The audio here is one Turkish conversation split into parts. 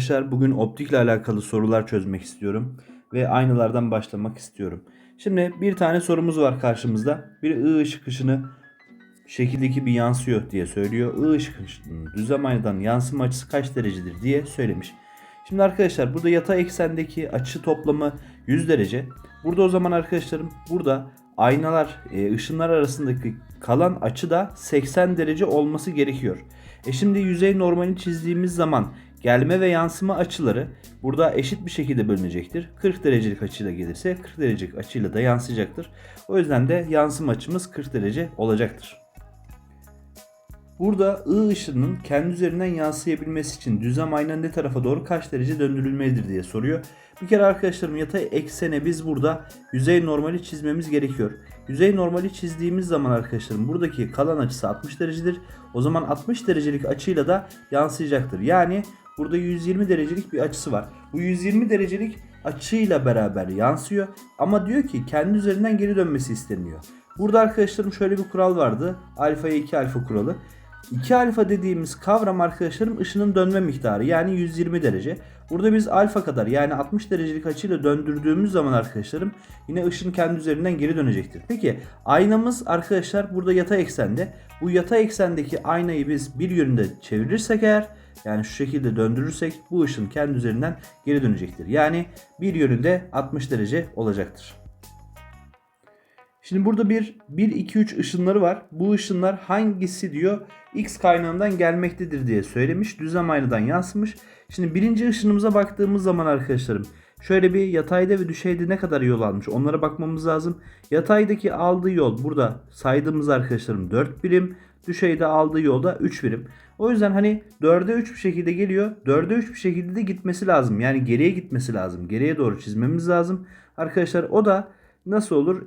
arkadaşlar bugün optikle alakalı sorular çözmek istiyorum ve aynalardan başlamak istiyorum. Şimdi bir tane sorumuz var karşımızda. Bir ı ışık ışını şekildeki bir yansıyor diye söylüyor. I ışık ışının düzlem aynadan yansıma açısı kaç derecedir diye söylemiş. Şimdi arkadaşlar burada yatay eksendeki açı toplamı 100 derece. Burada o zaman arkadaşlarım burada aynalar e, ışınlar arasındaki kalan açı da 80 derece olması gerekiyor. E şimdi yüzey normali çizdiğimiz zaman gelme ve yansıma açıları burada eşit bir şekilde bölünecektir. 40 derecelik açıyla gelirse 40 derecelik açıyla da yansıyacaktır. O yüzden de yansıma açımız 40 derece olacaktır. Burada I ışınının kendi üzerinden yansıyabilmesi için düzlem aynanın ne tarafa doğru kaç derece döndürülmelidir diye soruyor. Bir kere arkadaşlarım yatay eksene biz burada yüzey normali çizmemiz gerekiyor. Yüzey normali çizdiğimiz zaman arkadaşlarım buradaki kalan açısı 60 derecedir. O zaman 60 derecelik açıyla da yansıyacaktır. Yani burada 120 derecelik bir açısı var. Bu 120 derecelik açıyla beraber yansıyor. Ama diyor ki kendi üzerinden geri dönmesi isteniyor. Burada arkadaşlarım şöyle bir kural vardı. Alfaya 2 alfa kuralı. 2 alfa dediğimiz kavram arkadaşlarım ışının dönme miktarı yani 120 derece. Burada biz alfa kadar yani 60 derecelik açıyla döndürdüğümüz zaman arkadaşlarım yine ışın kendi üzerinden geri dönecektir. Peki aynamız arkadaşlar burada yatay eksende. Bu yatay eksendeki aynayı biz bir yönünde çevirirsek eğer yani şu şekilde döndürürsek bu ışın kendi üzerinden geri dönecektir. Yani bir yönünde 60 derece olacaktır. Şimdi burada bir 1 2 3 ışınları var. Bu ışınlar hangisi diyor X kaynağından gelmektedir diye söylemiş. Düzlem aynadan yansımış. Şimdi birinci ışınımıza baktığımız zaman arkadaşlarım şöyle bir yatayda ve düşeyde ne kadar yol almış onlara bakmamız lazım. Yataydaki aldığı yol burada saydığımız arkadaşlarım 4 birim. Düşeyde aldığı yolda 3 birim. O yüzden hani 4'e 3 bir şekilde geliyor. 4'e 3 bir şekilde de gitmesi lazım. Yani geriye gitmesi lazım. Geriye doğru çizmemiz lazım. Arkadaşlar o da nasıl olur?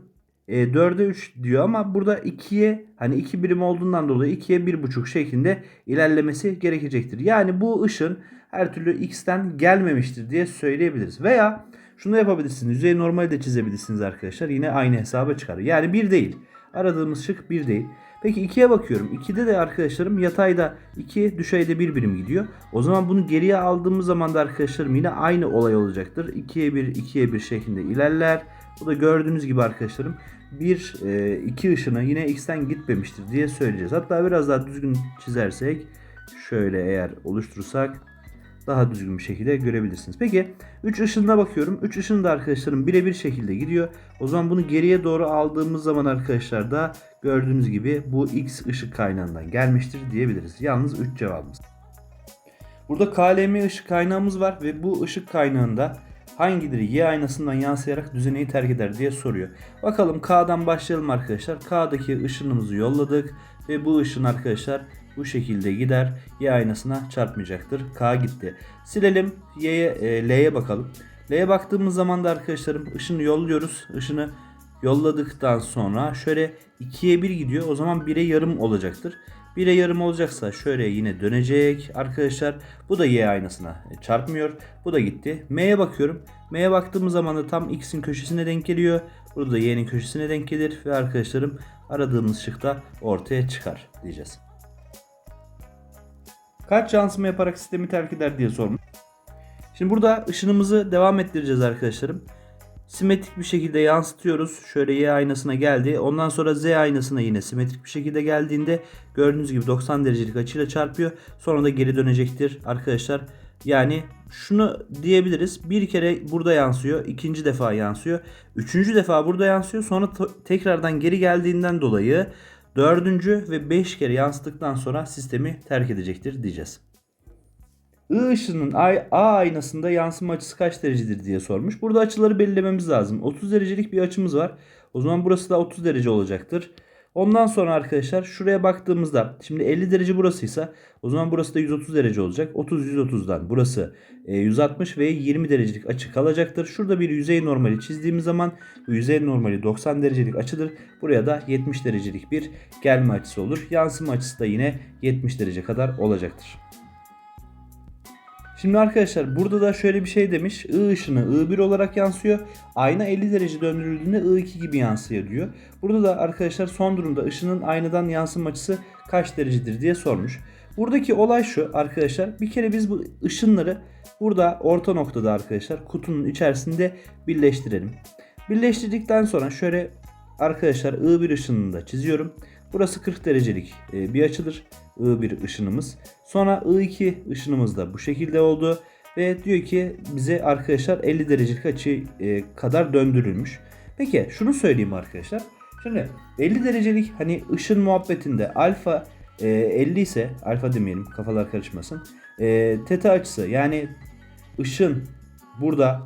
E, 4'e 3 diyor ama burada 2'ye hani 2 birim olduğundan dolayı 2'ye 1,5 şeklinde ilerlemesi gerekecektir. Yani bu ışın her türlü x'ten gelmemiştir diye söyleyebiliriz. Veya şunu yapabilirsiniz. Yüzey normali de çizebilirsiniz arkadaşlar. Yine aynı hesaba çıkar. Yani 1 değil. Aradığımız şık 1 değil. Peki 2'ye bakıyorum. 2'de de arkadaşlarım yatayda 2, düşeyde 1 birim gidiyor. O zaman bunu geriye aldığımız zaman da arkadaşlarım yine aynı olay olacaktır. 2'ye 1, 2'ye 1 şeklinde ilerler. Bu da gördüğünüz gibi arkadaşlarım bir e, iki ışını yine x'ten gitmemiştir diye söyleyeceğiz. Hatta biraz daha düzgün çizersek şöyle eğer oluşturursak daha düzgün bir şekilde görebilirsiniz. Peki 3 ışınına bakıyorum. 3 ışın da arkadaşlarım birebir şekilde gidiyor. O zaman bunu geriye doğru aldığımız zaman arkadaşlar da gördüğünüz gibi bu x ışık kaynağından gelmiştir diyebiliriz. Yalnız 3 cevabımız. Burada KLM ışık kaynağımız var ve bu ışık kaynağında hangileri Y aynasından yansıyarak düzeneyi terk eder diye soruyor. Bakalım K'dan başlayalım arkadaşlar. K'daki ışınımızı yolladık ve bu ışın arkadaşlar bu şekilde gider. Y aynasına çarpmayacaktır. K gitti. Silelim. Y'ye, e, L'ye bakalım. L'ye baktığımız zaman da arkadaşlarım ışını yolluyoruz. Işını yolladıktan sonra şöyle 2'ye 1 gidiyor. O zaman 1'e yarım olacaktır. 1'e yarım olacaksa şöyle yine dönecek arkadaşlar. Bu da y aynasına çarpmıyor. Bu da gitti. M'ye bakıyorum. M'ye baktığımız zaman da tam x'in köşesine denk geliyor. Burada da y'nin köşesine denk gelir. Ve arkadaşlarım aradığımız şıkta ortaya çıkar diyeceğiz. Kaç yansıma yaparak sistemi terk eder diye sormuş. Şimdi burada ışınımızı devam ettireceğiz arkadaşlarım simetrik bir şekilde yansıtıyoruz. Şöyle Y aynasına geldi. Ondan sonra Z aynasına yine simetrik bir şekilde geldiğinde gördüğünüz gibi 90 derecelik açıyla çarpıyor. Sonra da geri dönecektir arkadaşlar. Yani şunu diyebiliriz. Bir kere burada yansıyor. ikinci defa yansıyor. Üçüncü defa burada yansıyor. Sonra tekrardan geri geldiğinden dolayı dördüncü ve beş kere yansıttıktan sonra sistemi terk edecektir diyeceğiz. I ışının A aynasında yansıma açısı kaç derecedir diye sormuş. Burada açıları belirlememiz lazım. 30 derecelik bir açımız var. O zaman burası da 30 derece olacaktır. Ondan sonra arkadaşlar şuraya baktığımızda şimdi 50 derece burasıysa o zaman burası da 130 derece olacak. 30 130'dan burası 160 e, ve 20 derecelik açı kalacaktır. Şurada bir yüzey normali çizdiğimiz zaman bu yüzey normali 90 derecelik açıdır. Buraya da 70 derecelik bir gelme açısı olur. Yansıma açısı da yine 70 derece kadar olacaktır. Şimdi arkadaşlar burada da şöyle bir şey demiş. I ışını I1 olarak yansıyor. Ayna 50 derece döndürüldüğünde I2 gibi yansıyor diyor. Burada da arkadaşlar son durumda ışının aynadan yansıma açısı kaç derecedir diye sormuş. Buradaki olay şu arkadaşlar. Bir kere biz bu ışınları burada orta noktada arkadaşlar kutunun içerisinde birleştirelim. Birleştirdikten sonra şöyle arkadaşlar I1 ışınını da çiziyorum. Burası 40 derecelik e, bir açıdır. I1 ışınımız. Sonra I2 ışınımız da bu şekilde oldu. Ve diyor ki bize arkadaşlar 50 derecelik açı e, kadar döndürülmüş. Peki şunu söyleyeyim arkadaşlar. Şimdi 50 derecelik hani ışın muhabbetinde alfa e, 50 ise alfa demeyelim kafalar karışmasın. E, teta açısı yani ışın burada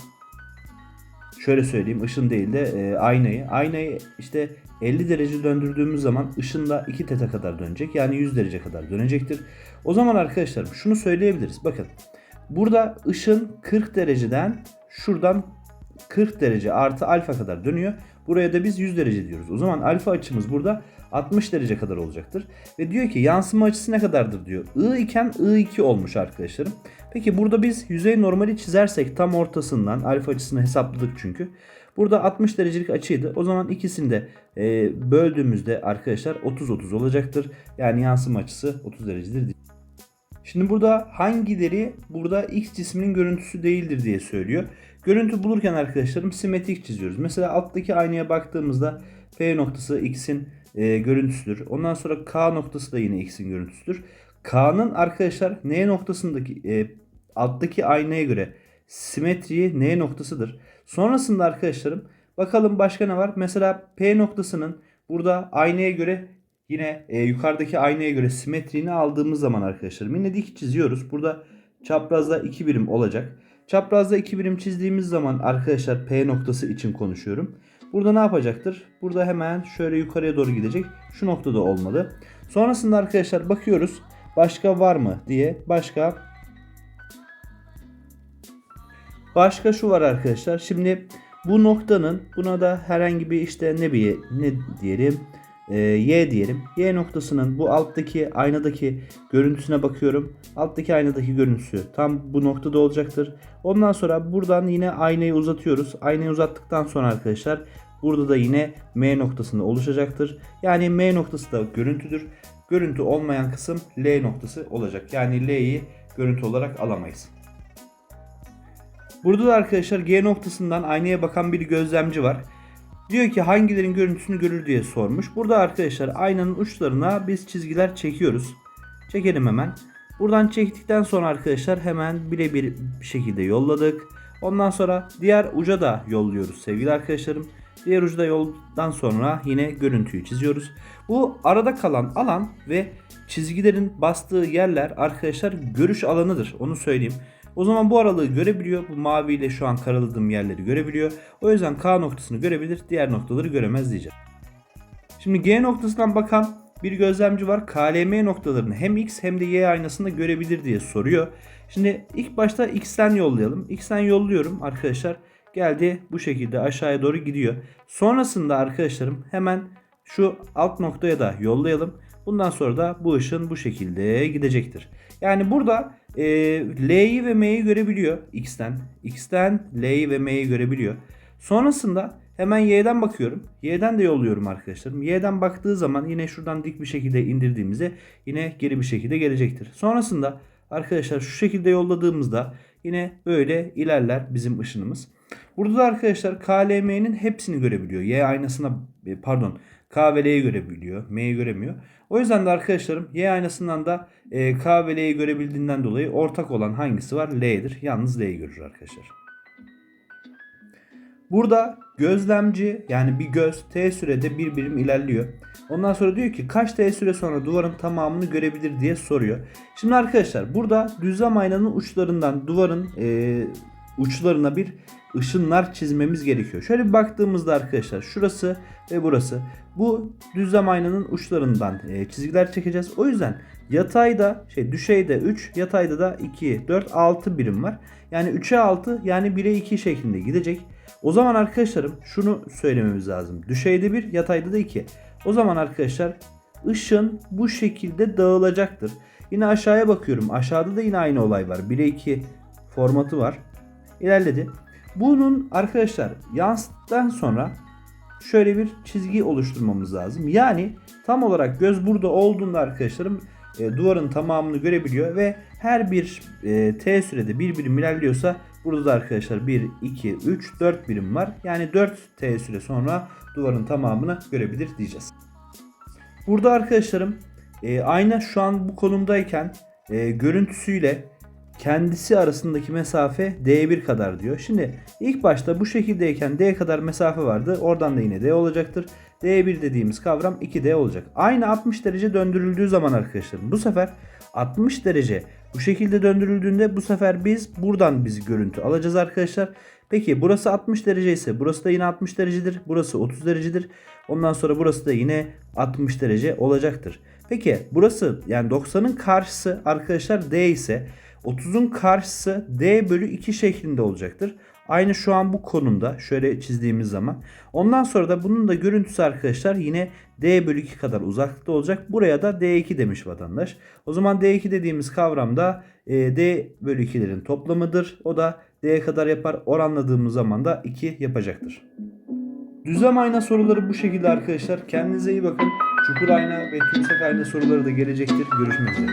şöyle söyleyeyim ışın değil de e, aynayı. Aynayı işte 50 derece döndürdüğümüz zaman ışın da 2 teta kadar dönecek. Yani 100 derece kadar dönecektir. O zaman arkadaşlar şunu söyleyebiliriz. Bakın burada ışın 40 dereceden şuradan 40 derece artı alfa kadar dönüyor. Buraya da biz 100 derece diyoruz. O zaman alfa açımız burada 60 derece kadar olacaktır. Ve diyor ki yansıma açısı ne kadardır diyor. I iken I2 olmuş arkadaşlarım. Peki burada biz yüzey normali çizersek tam ortasından alfa açısını hesapladık çünkü. Burada 60 derecelik açıydı. O zaman ikisini de e, böldüğümüzde arkadaşlar 30-30 olacaktır. Yani yansıma açısı 30 derecedir. Şimdi burada hangileri burada x cisminin görüntüsü değildir diye söylüyor. Görüntü bulurken arkadaşlarım simetrik çiziyoruz. Mesela alttaki aynaya baktığımızda P noktası x'in e, görüntüsüdür. Ondan sonra K noktası da yine x'in görüntüsüdür. K'nın arkadaşlar N noktasındaki e, alttaki aynaya göre simetriği N noktasıdır. Sonrasında arkadaşlarım bakalım başka ne var? Mesela P noktasının burada aynaya göre yine e, yukarıdaki aynaya göre simetriğini aldığımız zaman arkadaşlarım yine dik çiziyoruz. Burada çaprazda 2 birim olacak. Çaprazda 2 birim çizdiğimiz zaman arkadaşlar P noktası için konuşuyorum. Burada ne yapacaktır? Burada hemen şöyle yukarıya doğru gidecek. Şu noktada olmalı. Sonrasında arkadaşlar bakıyoruz. Başka var mı diye. Başka Başka şu var arkadaşlar. Şimdi bu noktanın buna da herhangi bir işte ne bir ne diyelim e, y diyelim. Y noktasının bu alttaki aynadaki görüntüsüne bakıyorum. Alttaki aynadaki görüntüsü tam bu noktada olacaktır. Ondan sonra buradan yine aynayı uzatıyoruz. Aynayı uzattıktan sonra arkadaşlar burada da yine M noktasında oluşacaktır. Yani M noktası da görüntüdür. Görüntü olmayan kısım L noktası olacak. Yani L'yi görüntü olarak alamayız. Burada da arkadaşlar G noktasından aynaya bakan bir gözlemci var. Diyor ki hangilerin görüntüsünü görür diye sormuş. Burada arkadaşlar aynanın uçlarına biz çizgiler çekiyoruz. Çekelim hemen. Buradan çektikten sonra arkadaşlar hemen birebir bir şekilde yolladık. Ondan sonra diğer uca da yolluyoruz sevgili arkadaşlarım. Diğer ucu da yoldan sonra yine görüntüyü çiziyoruz. Bu arada kalan alan ve çizgilerin bastığı yerler arkadaşlar görüş alanıdır. Onu söyleyeyim. O zaman bu aralığı görebiliyor. Bu maviyle şu an karaladığım yerleri görebiliyor. O yüzden K noktasını görebilir. Diğer noktaları göremez diyeceğim. Şimdi G noktasından bakan bir gözlemci var. KLM noktalarını hem X hem de Y aynasında görebilir diye soruyor. Şimdi ilk başta X'ten yollayalım. X'ten yolluyorum arkadaşlar. Geldi bu şekilde aşağıya doğru gidiyor. Sonrasında arkadaşlarım hemen şu alt noktaya da yollayalım. Bundan sonra da bu ışın bu şekilde gidecektir. Yani burada e, L'yi ve M'yi görebiliyor X'ten. X'ten L'yi ve M'yi görebiliyor. Sonrasında hemen Y'den bakıyorum. Y'den de yolluyorum arkadaşlarım. Y'den baktığı zaman yine şuradan dik bir şekilde indirdiğimizde yine geri bir şekilde gelecektir. Sonrasında arkadaşlar şu şekilde yolladığımızda yine böyle ilerler bizim ışınımız. Burada da arkadaşlar KLM'nin hepsini görebiliyor. Y aynasına pardon K ve L'yi görebiliyor. M'yi göremiyor. O yüzden de arkadaşlarım Y aynasından da e, K ve L'yi görebildiğinden dolayı ortak olan hangisi var? L'dir. Yalnız L'yi görür arkadaşlar. Burada gözlemci yani bir göz T sürede bir birim ilerliyor. Ondan sonra diyor ki kaç T süre sonra duvarın tamamını görebilir diye soruyor. Şimdi arkadaşlar burada düzlem aynanın uçlarından duvarın e, uçlarına bir ışınlar çizmemiz gerekiyor. Şöyle bir baktığımızda arkadaşlar şurası ve burası. Bu düzlem aynanın uçlarından e, çizgiler çekeceğiz. O yüzden yatayda şey düşeyde 3 yatayda da 2 4 6 birim var. Yani 3'e 6 yani 1'e 2 şeklinde gidecek. O zaman arkadaşlarım şunu söylememiz lazım. Düşeyde 1 yatayda da 2. O zaman arkadaşlar ışın bu şekilde dağılacaktır. Yine aşağıya bakıyorum. Aşağıda da yine aynı olay var. 1'e 2 formatı var. İlerledi. Bunun arkadaşlar yansıttan sonra şöyle bir çizgi oluşturmamız lazım. Yani tam olarak göz burada olduğunda arkadaşlarım e, duvarın tamamını görebiliyor ve her bir e, t sürede bir birim ilerliyorsa burada da arkadaşlar 1, 2, 3, 4 birim var. Yani 4 t süre sonra duvarın tamamını görebilir diyeceğiz. Burada arkadaşlarım e, ayna şu an bu konumdayken e, görüntüsüyle kendisi arasındaki mesafe D1 kadar diyor. Şimdi ilk başta bu şekildeyken D kadar mesafe vardı. Oradan da yine D olacaktır. D1 dediğimiz kavram 2D olacak. Aynı 60 derece döndürüldüğü zaman arkadaşlar bu sefer 60 derece bu şekilde döndürüldüğünde bu sefer biz buradan biz görüntü alacağız arkadaşlar. Peki burası 60 derece ise burası da yine 60 derecedir. Burası 30 derecedir. Ondan sonra burası da yine 60 derece olacaktır. Peki burası yani 90'ın karşısı arkadaşlar D ise 30'un karşısı D bölü 2 şeklinde olacaktır. Aynı şu an bu konumda şöyle çizdiğimiz zaman. Ondan sonra da bunun da görüntüsü arkadaşlar yine D bölü 2 kadar uzaklıkta olacak. Buraya da D2 demiş vatandaş. O zaman D2 dediğimiz kavram da e, D bölü 2'lerin toplamıdır. O da D'ye kadar yapar. Oranladığımız zaman da 2 yapacaktır. Düzlem ayna soruları bu şekilde arkadaşlar. Kendinize iyi bakın. Çukur ayna ve tümsek ayna soruları da gelecektir. Görüşmek üzere.